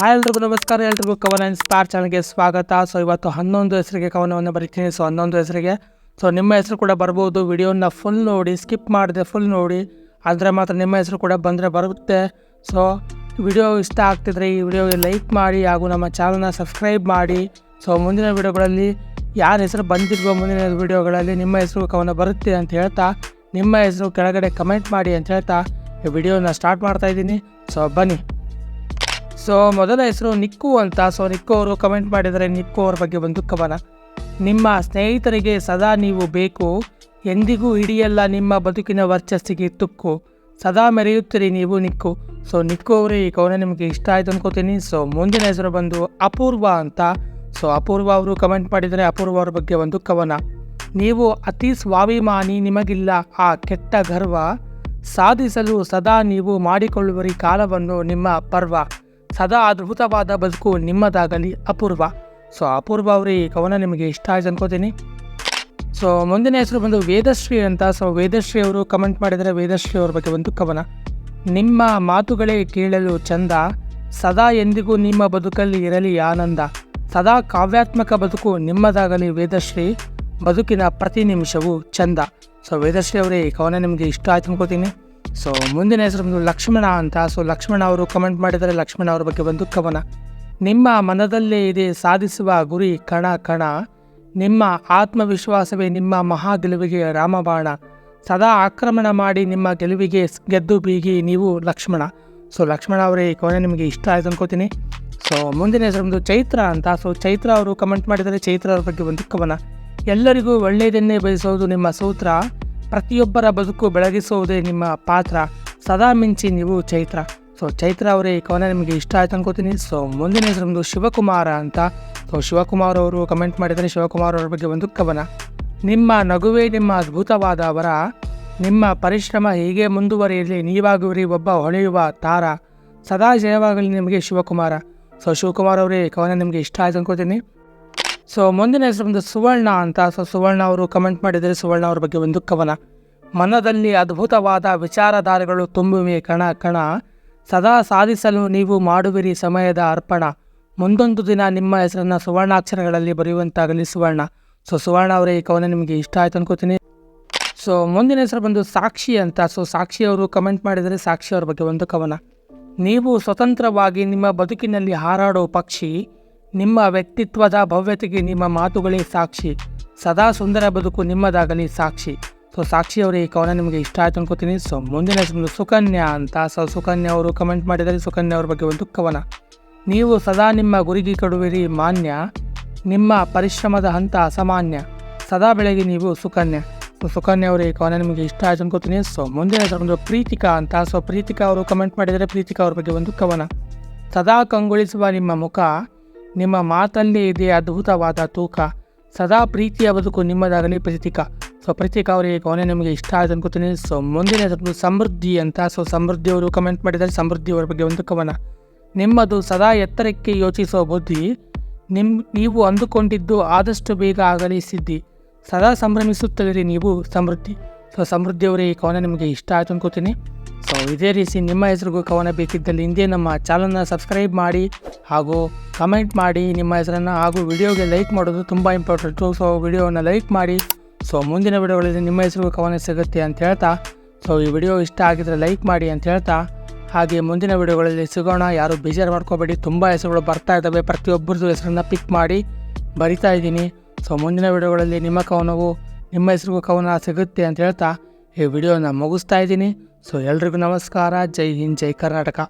Hi ಎಲ್ರಿಗೂ ನಮಸ್ಕಾರ, ಎಲ್ರಿಗೂ ಕವನ ಇನ್ಸ್ಪೈರ್ ಚಾನಲ್ಗೆ ಸ್ವಾಗತ. ಸೊ ಇವತ್ತು ಹನ್ನೊಂದು ಹೆಸರಿಗೆ ಕವನವನ್ನು ಬರಿತೀನಿ. ಸೊ ಹನ್ನೊಂದು ಹೆಸರಿಗೆ. ಸೊ ನಿಮ್ಮ ಹೆಸರು ಕೂಡ ಬರ್ಬೋದು. ವಿಡಿಯೋನ ಫುಲ್ ನೋಡಿ ಸ್ಕಿಪ್ ಮಾಡಿದೆ ಫುಲ್ ನೋಡಿ. ಆದರೆ ಮಾತ್ರ ನಿಮ್ಮ ಹೆಸರು ಕೂಡ ಬಂದರೆ ಬರುತ್ತೆ. ಸೊ ವಿಡಿಯೋ ಇಷ್ಟ ಆಗ್ತಿದ್ರೆ ಈ ವಿಡಿಯೋಗೆ ಲೈಕ್ ಮಾಡಿ ಹಾಗೂ ನಮ್ಮ ಚಾನಲ್ನ ಸಬ್ಸ್ಕ್ರೈಬ್ ಮಾಡಿ. ಸೊ ಮುಂದಿನ ವಿಡಿಯೋಗಳಲ್ಲಿ ಯಾರ ಹೆಸರು ಬಂದಿರುವ ಮುಂದಿನ ವಿಡಿಯೋಗಳಲ್ಲಿ ನಿಮ್ಮ ಹೆಸರು ಕವನ ಬರುತ್ತೆ ಅಂತ ಹೇಳ್ತಾ, ನಿಮ್ಮ ಹೆಸರು ಕೆಳಗಡೆ ಕಮೆಂಟ್ ಮಾಡಿ ಅಂತ ಹೇಳ್ತಾ, ಈ ವಿಡಿಯೋನ ಸ್ಟಾರ್ಟ್ ಮಾಡ್ತಾ ಇದ್ದೀನಿ. ಸೊ ಬನ್ನಿ. ಸೊ ಮೊದಲ ಹೆಸರು ನಿಕ್ಕು ಅಂತ. ಸೊ ನಿಕ್ಕು ಅವರು ಕಮೆಂಟ್ ಮಾಡಿದರೆ ನಿಕ್ಕು ಅವರ ಬಗ್ಗೆ ಒಂದು ಕವನ. ನಿಮ್ಮ ಸ್ನೇಹಿತರಿಗೆ ಸದಾ ನೀವು ಬೇಕು. ಎಂದಿಗೂ ಹಿಡಿಯಲ್ಲ ನಿಮ್ಮ ಬದುಕಿನ ವರ್ಚಸ್ಸಿಗೆ ತುಕ್ಕು. ಸದಾ ಮೆರೆಯುತ್ತೀರಿ ನೀವು ನಿಕ್ಕು. ಸೊ ನಿಕ್ಕು ಅವರು ಈ ಕವನ ನಿಮಗೆ ಇಷ್ಟ ಆಯ್ತು ಅನ್ಕೋತೀನಿ. ಸೊ ಮುಂದಿನ ಹೆಸರು ಬಂದು ಅಪೂರ್ವ ಅಂತ. ಸೊ ಅಪೂರ್ವ ಅವರು ಕಮೆಂಟ್ ಮಾಡಿದರೆ ಅಪೂರ್ವ ಅವರ ಬಗ್ಗೆ ಒಂದು ಕವನ. ನೀವು ಅತಿ ಸ್ವಾಭಿಮಾನಿ ನಿಮಗಿಲ್ಲ. ಆ ಕೆಟ್ಟ ಗರ್ವ ಸಾಧಿಸಲು ಸದಾ ನೀವು ಮಾಡಿಕೊಳ್ಳುವರಿ ಕಾಲವನ್ನು ನಿಮ್ಮ ಪರ್ವ. ಸದಾ ಅದ್ಭುತವಾದ ಬದುಕು ನಿಮ್ಮದಾಗಲಿ ಅಪೂರ್ವ. ಸೊ, ಅಪೂರ್ವ ಅವರು, ಈ ಕವನ ನಿಮಗೆ ಇಷ್ಟ ಆಯ್ತು ಅನ್ಕೋತೀನಿ. ಸೊ, ಮುಂದಿನ ಹೆಸರು ಬಂದು ವೇದಶ್ರೀ ಅಂತ. ಸೊ, ವೇದಶ್ರೀ ಅವರು ಕಮೆಂಟ್ ಮಾಡಿದರೆ ವೇದಶ್ರೀ ಅವ್ರ ಬಗ್ಗೆ ಒಂದು ಕವನ. ನಿಮ್ಮ ಮಾತುಗಳೇ ಕೇಳಲು ಚಂದ. ಸದಾ ಎಂದಿಗೂ ನಿಮ್ಮ ಬದುಕಲ್ಲಿ ಇರಲಿ ಆನಂದ. ಸದಾ ಕಾವ್ಯಾತ್ಮಕ ಬದುಕು ನಿಮ್ಮದಾಗಲಿ ವೇದಶ್ರೀ. ಬದುಕಿನ ಪ್ರತಿ ನಿಮಿಷವೂ ಚಂದ. ಸೊ, ವೇದಶ್ರೀ ಅವರೇ, ಈ ಕವನ ನಿಮಗೆ ಇಷ್ಟ ಆಯ್ತು ಅನ್ಕೋತೀನಿ. ಸೊ ಮುಂದಿನ ಹೆಸರು ಬಂದು ಲಕ್ಷ್ಮಣ ಅಂತ. ಸೊ ಲಕ್ಷ್ಮಣ ಅವರು ಕಮೆಂಟ್ ಮಾಡಿದರೆ ಲಕ್ಷ್ಮಣ ಅವ್ರ ಬಗ್ಗೆ ಒಂದು ಕವನ ನಿಮ್ಮ ಮನದಲ್ಲೇ ಇದೆ ಸಾಧಿಸುವ ಗುರಿ ಕಣ ಕಣ. ನಿಮ್ಮ ಆತ್ಮವಿಶ್ವಾಸವೇ ನಿಮ್ಮ ಮಹಾ ಗೆಲುವಿಗೆ ರಾಮಬಾಣ. ಸದಾ ಆಕ್ರಮಣ ಮಾಡಿ ನಿಮ್ಮ ಗೆಲುವಿಗೆ ಗೆದ್ದು ಬೀಗಿ ನೀವು ಲಕ್ಷ್ಮಣ. ಸೊ ಲಕ್ಷ್ಮಣ ಅವರೇ ಈ ಕವನ ನಿಮಗೆ ಇಷ್ಟ ಆಯ್ತು ಅನ್ಕೋತೀನಿ. ಸೊ ಮುಂದಿನ ಹೆಸರು ಬಂದು ಚೈತ್ರ ಅಂತ. ಸೊ ಚೈತ್ರ ಅವರು ಕಮೆಂಟ್ ಮಾಡಿದರೆ ಚೈತ್ರ ಅವ್ರ ಬಗ್ಗೆ ಒಂದು ಕವನ ಎಲ್ಲರಿಗೂ ಒಳ್ಳೆಯದನ್ನೇ ಬಯಸೋದು ನಿಮ್ಮ ಸೂತ್ರ. ಪ್ರತಿಯೊಬ್ಬರ ಬದುಕು ಬೆಳಗಿಸುವುದೇ ನಿಮ್ಮ ಪಾತ್ರ. ಸದಾ ಮಿಂಚಿ ನೀವು ಚೈತ್ರ. ಸೊ ಚೈತ್ರ ಅವರೇ, ಈ ಕವನ ನಿಮಗೆ ಇಷ್ಟ ಆಯ್ತು ಅನ್ಕೋತೀನಿ. ಸೊ ಮುಂದಿನ ಹೆಸರು ಶಿವಕುಮಾರ ಅಂತ. ಸೊ ಶಿವಕುಮಾರ್ ಅವರು ಕಮೆಂಟ್ ಮಾಡಿದರೆ ಶಿವಕುಮಾರ್ ಅವರ ಬಗ್ಗೆ ಒಂದು ಕವನ. ನಿಮ್ಮ ನಗುವೇ ನಿಮ್ಮ ಅದ್ಭುತವಾದ ವರ. ನಿಮ್ಮ ಪರಿಶ್ರಮ ಹೀಗೆ ಮುಂದುವರಿಯಲಿ, ನೀವಾಗುವರಿ, ಒಬ್ಬ ಹೊಳೆಯುವ ತಾರ. ಸದಾ ಜಯವಾಗಲಿ ನಿಮಗೆ ಶಿವಕುಮಾರ. ಸೊ ಶಿವಕುಮಾರ್ ಅವರೇ ಕವನ ನಿಮಗೆ ಇಷ್ಟ ಆಯ್ತು ಅನ್ಕೋತೀನಿ. ಸೊ ಮುಂದಿನ ಹೆಸರು ಬಂದು ಸುವರ್ಣ ಅಂತ. ಸೊ ಸುವರ್ಣ ಅವರು ಕಮೆಂಟ್ ಮಾಡಿದರೆ ಸುವರ್ಣ ಅವ್ರ ಬಗ್ಗೆ ಒಂದು ಕವನ. ಮನದಲ್ಲಿ ಅದ್ಭುತವಾದ ವಿಚಾರಧಾರೆಗಳು ತುಂಬುವೆ ಕಣ ಕಣ. ಸದಾ ಸಾಧಿಸಲು ನೀವು ಮಾಡುವಿರಿ ಸಮಯದ ಅರ್ಪಣ. ಮುಂದೊಂದು ದಿನ ನಿಮ್ಮ ಹೆಸರನ್ನು ಸುವರ್ಣಾಕ್ಷರಗಳಲ್ಲಿ ಬರೆಯುವಂತಾಗಲಿ ಸುವರ್ಣ. ಸೊ ಸುವರ್ಣ ಅವರೇ ಈ ಕವನ ನಿಮಗೆ ಇಷ್ಟ ಆಯ್ತು ಅನ್ಕೋತೀನಿ. ಸೊ ಮುಂದಿನ ಹೆಸರು ಬಂದು ಸಾಕ್ಷಿ ಅಂತ. ಸೊ ಸಾಕ್ಷಿ ಅವರು ಕಮೆಂಟ್ ಮಾಡಿದರೆ ಸಾಕ್ಷಿ ಅವ್ರ ಬಗ್ಗೆ ಒಂದು ಕವನ. ನೀವು ಸ್ವತಂತ್ರವಾಗಿ ನಿಮ್ಮ ಬದುಕಿನಲ್ಲಿ ಹಾರಾಡೋ ಪಕ್ಷಿ ನಿಮ್ಮ ವ್ಯಕ್ತಿತ್ವದ ಭವ್ಯತೆಗೆ ನಿಮ್ಮ ಮಾತುಗಳೇ ಸಾಕ್ಷಿ. ಸದಾ ಸುಂದರ ಬದುಕು ನಿಮ್ಮದಾಗಲಿ ಸಾಕ್ಷಿ. ಸೊ ಸಾಕ್ಷಿ ಅವರೇ ಈ ಕವನ ನಿಮಗೆ ಇಷ್ಟ ಆಯ್ತು ಅನ್ಕೋತೀನಿ. ಸೊ ಮುಂದಿನ ಸುಕನ್ಯಾ ಅಂತ. ಸೊ ಸುಕನ್ಯಾ ಅವರು ಕಮೆಂಟ್ ಮಾಡಿದರೆ ಸುಕನ್ಯಾ ಅವ್ರ ಬಗ್ಗೆ ಒಂದು ಕವನ. ನೀವು ಸದಾ ನಿಮ್ಮ ಗುರಿಗೆ ಕೊಡುವಿರಿ, ಮಾನ್ಯ. ನಿಮ್ಮ ಪರಿಶ್ರಮದ ಹಂತ ಅಸಾಮಾನ್ಯ. ಸದಾ ಬೆಳಗ್ಗೆ ನೀವು ಸುಕನ್ಯಾ. ಸೊ ಸುಕನ್ಯಾ ಅವರು, ಈ ಕವನ ನಿಮಗೆ ಇಷ್ಟ ಆಯಿತು ಅನ್ಕೋತೀನಿ. ಸೊ ಮುಂದಿನ ಬಂದು ಪ್ರೀತಿಕಾ ಅಂತ. ಸೊ ಪ್ರೀತಿಕಾ ಅವರು ಕಮೆಂಟ್ ಮಾಡಿದರೆ ಪ್ರೀತಿಕಾ ಅವ್ರ ಬಗ್ಗೆ ಒಂದು ಕವನ. ಸದಾ ಕಂಗೊಳಿಸುವ ನಿಮ್ಮ ಮುಖ. ನಿಮ್ಮ ಮಾತಲ್ಲೇ ಇದೆ ಅದ್ಭುತವಾದ ತೂಕ. ಸದಾ ಪ್ರೀತಿಯ ಬದುಕು ನಿಮ್ಮದಾಗಲಿ ಪ್ರತೀಕ. ಸೊ ಪ್ರತೀಕ ಅವರಿಗೆ ಈ ಕವನ ನಿಮಗೆ ಇಷ್ಟ ಆಯ್ತು ಅನ್ಕೋತೀನಿ. ಸೊ ಮುಂದಿನ ಸಮೃದ್ಧಿ ಅಂತ. ಸೊ ಸಮೃದ್ಧಿ ಅವರು ಕಮೆಂಟ್ ಮಾಡಿದರೆ ಸಮೃದ್ಧಿ ಅವರ ಬಗ್ಗೆ ಒಂದು ಕವನ. ನಿಮ್ಮದು ಸದಾ ಎತ್ತರಕ್ಕೆ ಯೋಚಿಸುವ ಬುದ್ಧಿ. ನಿಮ್, ನೀವು ಅಂದುಕೊಂಡಿದ್ದು ಆದಷ್ಟು ಬೇಗ ಆಗಲಿ ಸಿದ್ಧಿ. ಸದಾ ಸಂಭ್ರಮಿಸುತ್ತಿರಿ ನೀವು ಸಮೃದ್ಧಿ. ಸೊ ಸಮೃದ್ಧಿ ಅವರೇ ಈ ಕವನ ನಿಮಗೆ ಇಷ್ಟ ಆಯ್ತು ಅನ್ಕೋತೀನಿ. ಸೊ ಇದೇ ರೀತಿ ನಿಮ್ಮ ಹೆಸರಿಗೂ ಕವನ ಬೇಕಿದ್ದಲ್ಲಿ ಹಿಂದೆ ನಮ್ಮ ಚಾನಲ್ನ ಸಬ್ಸ್ಕ್ರೈಬ್ ಮಾಡಿ ಹಾಗೂ ಕಮೆಂಟ್ ಮಾಡಿ. ನಿಮ್ಮ ಹೆಸರನ್ನು ಹಾಗೂ ವಿಡಿಯೋಗೆ ಲೈಕ್ ಮಾಡೋದು ತುಂಬ ಇಂಪಾರ್ಟೆಂಟು ಸೊ ವಿಡಿಯೋವನ್ನು ಲೈಕ್ ಮಾಡಿ. ಸೊ ಮುಂದಿನ ವಿಡಿಯೋಗಳಲ್ಲಿ ನಿಮ್ಮ ಹೆಸರಿಗೂ ಕವನ ಸಿಗುತ್ತೆ ಅಂತ ಹೇಳ್ತಾ. ಸೊ ಈ ವಿಡಿಯೋ ಇಷ್ಟ ಆಗಿದ್ರೆ ಲೈಕ್ ಮಾಡಿ ಅಂತ ಹೇಳ್ತಾ. ಹಾಗೆ ಮುಂದಿನ ವಿಡಿಯೋಗಳಲ್ಲಿ ಸಿಗೋಣ. ಯಾರು ಬೇಜಾರು ಮಾಡ್ಕೋಬೇಡಿ. ತುಂಬ ಹೆಸರುಗಳು ಬರ್ತಾ ಇದ್ದಾವೆ. ಪ್ರತಿಯೊಬ್ಬರದ್ದು ಹೆಸರನ್ನು ಪಿಕ್ ಮಾಡಿ ಬರಿತಾ ಇದ್ದೀನಿ. ಸೊ ಮುಂದಿನ ವಿಡಿಯೋಗಳಲ್ಲಿ ನಿಮ್ಮ ಕವನವು ನಿಮ್ಮ ಹೆಸರಿಗೂ ಕವನ ಸಿಗುತ್ತೆ ಅಂತ ಹೇಳ್ತಾ. ಈ ವಿಡಿಯೋನ ಮುಗಿಸ್ತಾ ಇದ್ದೀನಿ. ಸೊ ಎಲ್ರಿಗೂ ನಮಸ್ಕಾರ. ಜೈ ಹಿಂದ್ ಜೈ ಕರ್ನಾಟಕ.